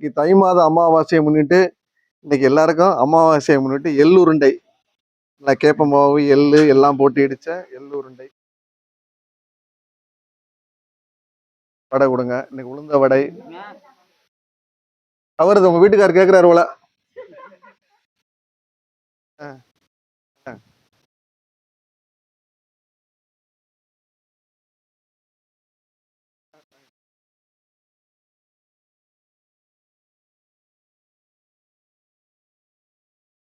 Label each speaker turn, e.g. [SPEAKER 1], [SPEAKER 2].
[SPEAKER 1] இன்னைக்கு தை மாத அமாவாசையை முன்னிட்டு இன்னைக்கு எல்லாருக்கும் அமாவாசையை முன்னிட்டு எள்ளு உருண்டை. நல்லா கேப்ப மாவு எள்ளு எல்லாம் போட்டு இடிச்ச எள்ளு உருண்டை. வடை கொடுங்க. இன்னைக்கு உளுந்த வடை. அவரது உங்க வீட்டுக்காரர் கேக்குறாரு போல. ஆ.